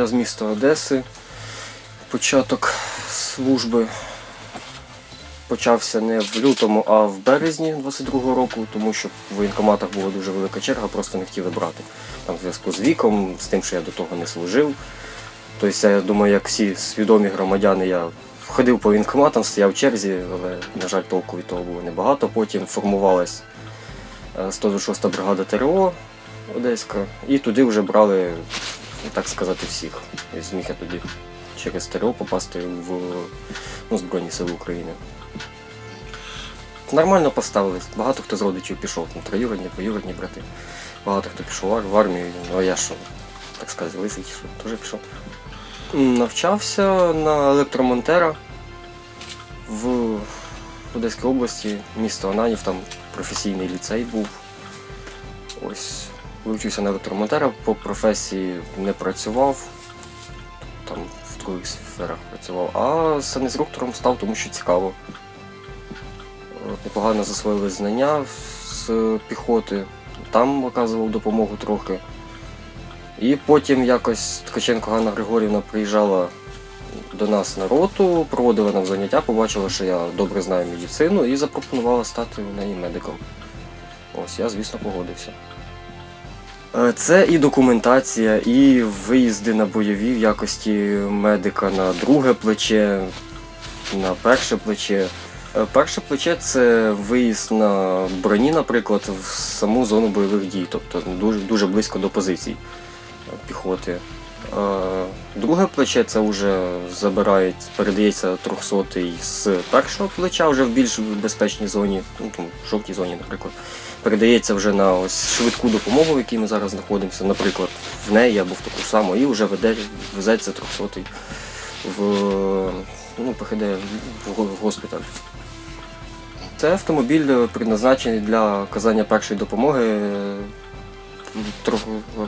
Я з міста Одеси. Початок служби почався не в лютому, а в березні 22-го року, тому що в воєнкоматах була дуже велика черга, просто не хотіли брати. Там в зв'язку з віком, з тим, що я до того не служив. Тобто, я думаю, як всі свідомі громадяни, я ходив по воєнкоматам, стояв в черзі, але, на жаль, толку від того було небагато. Потім формувалась е, 126-та бригада ТРО Одеська, і туди вже брали, так сказати, всіх. І зміг я тоді через ТРО попасти в ну, Збройні Сили України. Нормально поставились. Багато хто з родичів пішов, там троюродні, двоюродні брати. Багато хто пішов в армію, ну а я що, так сказати, лисий, що, теж пішов. Навчався на електромонтера в Одеській області, місто Ананів, там професійний ліцей був. Ось вивчився на електромонтера, по професії не працював, там в других сферах працював, а санінструктором став, тому що цікаво. Е, Непогано засвоїли знання з піхоти, там оказував допомогу трохи. І потім якось Ткаченко Ганна Григорівна приїжджала до нас на роту, проводила нам заняття, побачила, що я добре знаю медицину і запропонувала стати в неї медиком. Ось я, звісно, погодився. Е, Це і документація, і виїзди на бойові в якості медика на друге плече, на перше плече. Е, Перше плече це виїзд на броні, наприклад, в саму зону бойових дій, тобто дуже, дуже близько до позицій піхоти. Е, Друге плече це вже забирають, передається 300 з першого плеча вже в більш безпечній зоні, ну там в жовтій зоні, наприклад. Передається вже на ось швидку допомогу, в якій ми зараз знаходимося, наприклад, в неї або в таку саму, і вже веде, везеться 300 в ну, в госпіталь. Це автомобіль е, предназначений для оказання першої допомоги е,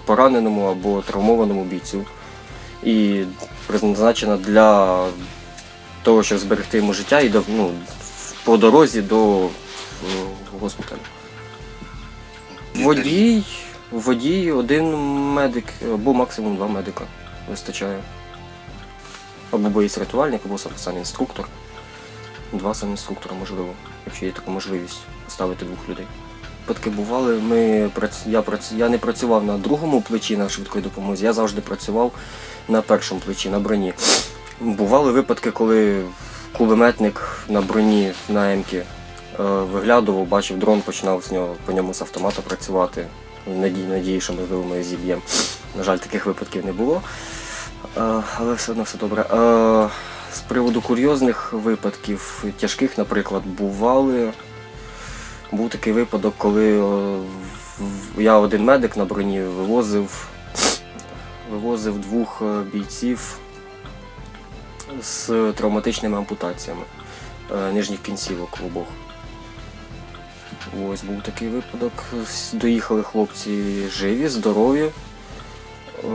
пораненому або травмованому бійцю. І призначена для того, щоб зберегти йому життя і ну, по дорозі до е, госпіталю. Водій, водій, один медик або максимум два медика вистачає. Або боєць рятувальник, або сам сам інструктор. Два санінструктора, можливо, якщо є така можливість поставити двох людей. Випадки бували, ми, я, я не працював на другому плечі на швидкої допомозі, я завжди працював на першому плечі, на броні. Бували випадки, коли кулеметник на броні на Емкі виглядував, бачив дрон, починав з нього по ньому з автомата працювати. В надії, що можливо ми зіб'ємо. На жаль, таких випадків не було. Е, але все одно все добре. Е, з приводу курйозних випадків, тяжких, наприклад, бували. Був такий випадок, коли е, я один медик на броні вивозив, вивозив двох е, бійців з травматичними ампутаціями е, нижніх кінцівок обох. Ось був такий випадок. Доїхали хлопці живі, здорові. Е,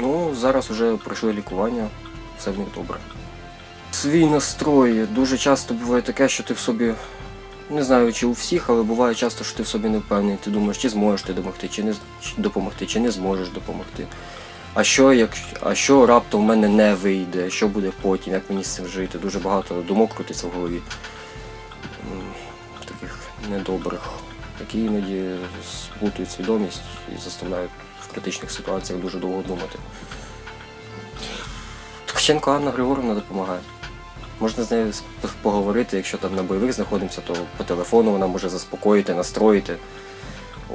Ну, зараз вже пройшли лікування, все в них добре. Свій настрой дуже часто буває таке, що ти в собі, не знаю чи у всіх, але буває часто, що ти в собі не впевнений. Ти думаєш, чи зможеш ти допомогти, чи не допомогти, чи не зможеш допомогти. А що, як, а що раптом в мене не вийде, що буде потім, як мені з цим жити? Дуже багато думок крутиться в голові. Недобрих, які іноді збутують свідомість і заставляють в критичних ситуаціях дуже довго думати. Ткаченко Анна Григорівна допомагає. Можна з нею поговорити, якщо там на бойових знаходимося, то по телефону вона може заспокоїти, настроїти.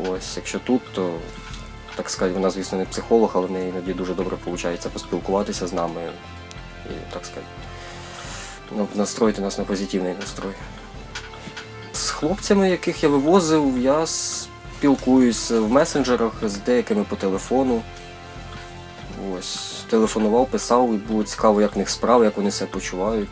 Ось, якщо тут, то так сказати, вона, звісно, не психолог, але в неї іноді дуже добре виходить поспілкуватися з нами і, так сказати, настроїти нас на позитивний настрой. Хлопцями, яких я вивозив, я спілкуюсь в месенджерах з деякими по телефону. Ось, телефонував, писав, і було цікаво, як в них справи, як вони себе почувають.